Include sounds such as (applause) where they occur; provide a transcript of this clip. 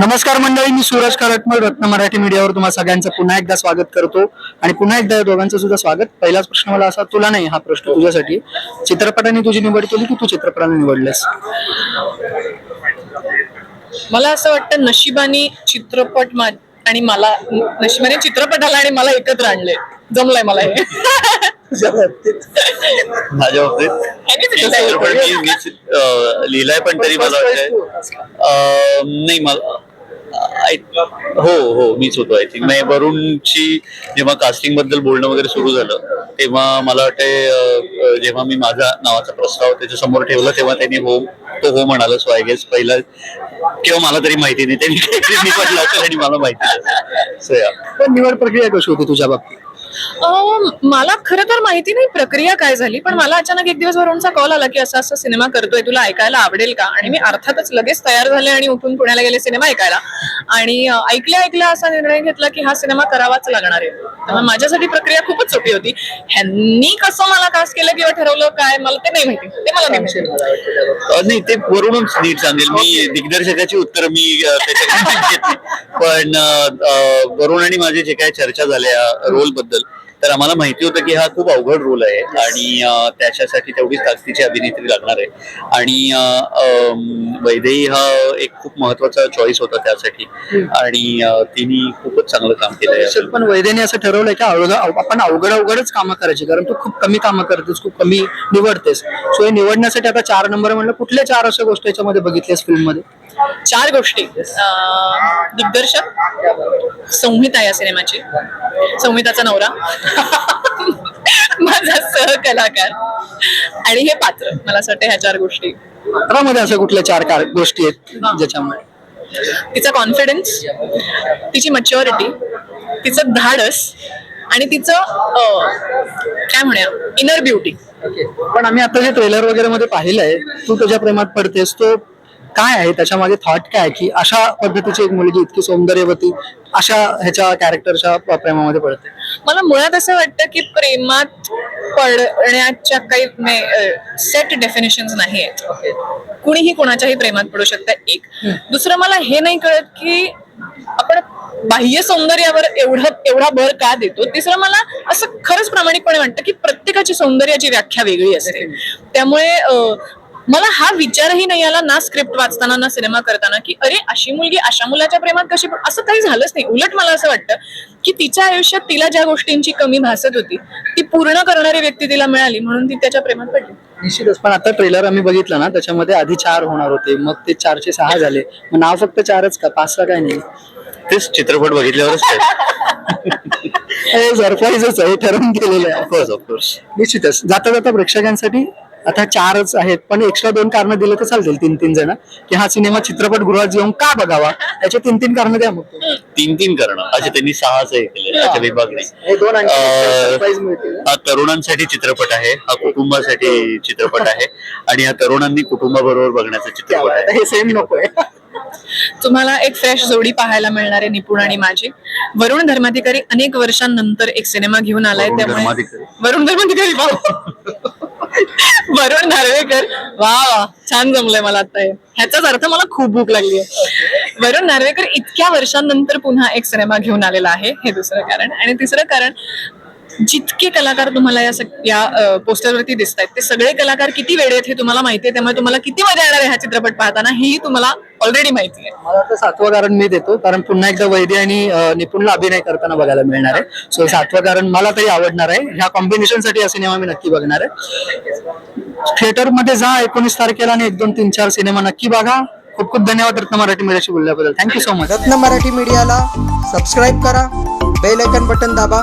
नमस्कार मंडळी मी सूरज करटमल रत्न मराठी मीडियावर तुम्हा सगळ्यांचं पुन्हा एकदा स्वागत करतो. आणि पुन्हा एकदा या दोघांचं सुद्धा स्वागत. पहिलाच प्रश्न मला असा तुला नाही हा प्रश्न तुझ्यासाठी. चित्रपटाने तुझी निवड केली की तू चित्रपटाने निवडलेस? मला असं वाटतं नशिबाने चित्रपट आणि मला नशिबाने चित्रपटाला आणि मला एकत्र आणले जमलंय मला हे. तुझ्या बाबतीत. माझ्या बाबतीत? लिहिलाय. पण तरी मला वाटतंय नाही मला हो हो मीच होतो आय थिंक नाही वरुणची जेव्हा कास्टिंगबद्दल बोलणं वगैरे सुरू झालं तेव्हा मला वाटतंय जेव्हा मी माझा नावाचा प्रस्ताव त्याच्यासमोर ठेवला तेव्हा त्यांनी हो तो हो म्हणाला सो आय गेस पहिला किंवा मला तरी माहिती नाही. त्यांनी निवडला असेल आणि मला माहिती नसेल. निवड प्रक्रिया कशी होती तुझ्या बाबतीत? मला खरं तर माहिती नाही प्रक्रिया काय झाली पण मला अचानक एक दिवस वरूनचा कॉल आला की असा असा सिनेमा करतोय तुला ऐकायला आवडेल का? आणि मी अर्थातच लगेच तयार झाले आणि उठून पुण्याला गेले सिनेमा ऐकायला. आणि ऐकल्या ऐकल्या असा निर्णय घेतला की हा सिनेमा करावाच लागणार आहे. त्यामुळे माझ्यासाठी प्रक्रिया खूपच सोपी होती. ह्यांनी कसं मला कास्ट केलं किंवा ठरवलं काय मला ते नाही माहिती. ते मला नाही माहिती. नाही ते वरूनच नीट सांगेल. मी दिग्दर्शकाची उत्तर मी घेतली. (laughs) पण वरुण आणि माझे जे काही चर्चा झाल्या रोलबद्दल तर आम्हाला माहिती होतं की हा खूप अवघड रोल आहे आणि त्याच्यासाठी तेवढीच ताकदीची अभिनेत्री लागणार आहे. आणि वैदेही हा एक खूप महत्त्वाचा चॉईस होता त्यासाठी. आणि तिने खूपच चांगलं काम केलंय. असेल पण वैद्याने असं ठरवलंय की आपण अवघड अवघडच कामं करायची कारण तू खूप कमी कामं करतेस खूप कमी निवडतेस. सो हे निवडण्यासाठी आता चार नंबर म्हणलं कुठल्या चार अशा गोष्टी याच्यामध्ये बघितल्यास फिल्ममध्ये? चार गोष्टी. दिग्दर्शक संहिता या सिनेमाची. संहिताचा नवरा. माझा सहकलाकार. आणि हे पात्र. मला असं वाटतं ह्या चार गोष्टी. मध्ये अशा कुठल्या चार कार गोष्टी आहेत ज्याच्यामुळे? तिचा कॉन्फिडन्स तिची मच्युरिटी तिचं धाडस आणि तिचं काय म्हणूया इनर ब्युटी पण आम्ही आता जे ट्रेलर वगैरे मध्ये पाहिलंय तू तुझ्या प्रेमात पडतेस तो काय आहे? त्याच्यामागे थॉट काय आहे? की अशा पद्धतीची एक मुलगी इतकी सौंदर्यवती अशा ह्याच्या कॅरेक्टरच्या प्रेमामध्ये पडते. मला मुळात असं वाटतं की प्रेमात पडण्याच्या काही सेट डेफिनेशन नाही आहेत. कुणीही कोणाच्याही प्रेमात पडू शकतं एक. दुसरं मला हे नाही कळत की आपण बाह्य सौंदर्यावर एवढं एवढा भर का देतो? तिसरं मला असं खरंच प्रामाणिकपणे वाटतं की प्रत्येकाची सौंदर्याची व्याख्या वेगळी असते. त्यामुळे मला हा विचारही नाही आला ना स्क्रिप्ट वाचताना ना सिनेमा करताना की अरे अशी मुलगी अशा मुलाच्या प्रेमात कशी असं काही झालंच नाही. उलट मला असं वाटतं की तिच्या आयुष्यात तिला ज्या गोष्टींची कमी भासत होती ती पूर्ण करणारी व्यक्ती तिला मिळाली म्हणून ती त्याच्या प्रेमात पडली. निश्चितच. पण आता ट्रेलर आम्ही बघितलं ना त्याच्यामध्ये आधी चार होणार होते मग ते चारशे सहा झाले. मग नाव फक्त चारच का? पाच सहा काय नाही. तेच चित्रपट बघितल्यावरच (laughs) हे सरप्राईजच आहे ठरवून केलेलं आहे. ऑफकोर्स ऑफकोर्स निश्चितच. जाता जाता प्रेक्षकांसाठी आता चारच आहेत पण एक्स्ट्रा दोन कारण दिले तर चालतील तीन तीन जण. की हा सिनेमा चित्रपटगृहात येऊन का बघावा? याचे तीन तीन कारण द्या मग. तीन तीन करणं. असे त्यांनी सहाच हे केले अशा विभागने हे दोन आणखी अं, सरप्राईज मिळतील. हा तरुणांसाठी चित्रपट आहे. हा कुटुंबासाठी चित्रपट आहे. आणि हा तरुणांनी कुटुंबाबरोबर बघण्याचा चित्रपट आहे. आहे. हे सेम नकोय. तुम्हाला एक फ्रेश जोडी पाहायला मिळणार आहे निपुण आणि माझी. वरुण धर्माधिकारी अनेक वर्षांनंतर एक सिनेमा घेऊन आलाय वरुण त्यामुळे धर्माधिकारी. वरुण धर्माधिकारी वरुण नार्वेकर वा वा. छान जमलंय मला आता हे. ह्याचाच अर्थ मला खूप भूक लागली आहे वरुण नार्वेकर इतक्या वर्षांनंतर पुन्हा एक सिनेमा घेऊन आलेला आहे. हे दुसरं कारण. आणि तिसरं कारण जितके कलाकार तुम्हाला या सग- या पोस्टरवरती दिसत आहेत ते सगळे कलाकार किती वेळे आहेत हे तुम्हाला माहिती आहे त्यामुळे तुम्हाला किती मजा येणार आहे हा चित्रपट पाहताना हेही तुम्हाला ऑलरेडी माहिती आहे. मला वाटतं सातवं कारण मी देतो कारण पुन्हा एकदा वैद्य आणि निपुणला अभिनय करताना बघायला मिळणार आहे. सो सातवं कारण मला तरी आवडणार आहे. ह्या कॉम्बिनेशनसाठी हा सिनेमा मी नक्की बघणार आहे. थिएटरमध्ये जा एकोणीस तारखेला आणि एक दोन तीन चार सिनेमा नक्की बघा. खूप खूप धन्यवाद रत्न मराठी मीडियाशी बोलल्याबद्दल. Thank you so much Ratna Marathi मीडियाला सबस्क्राईब करा बेल आयकन बटन दाबा.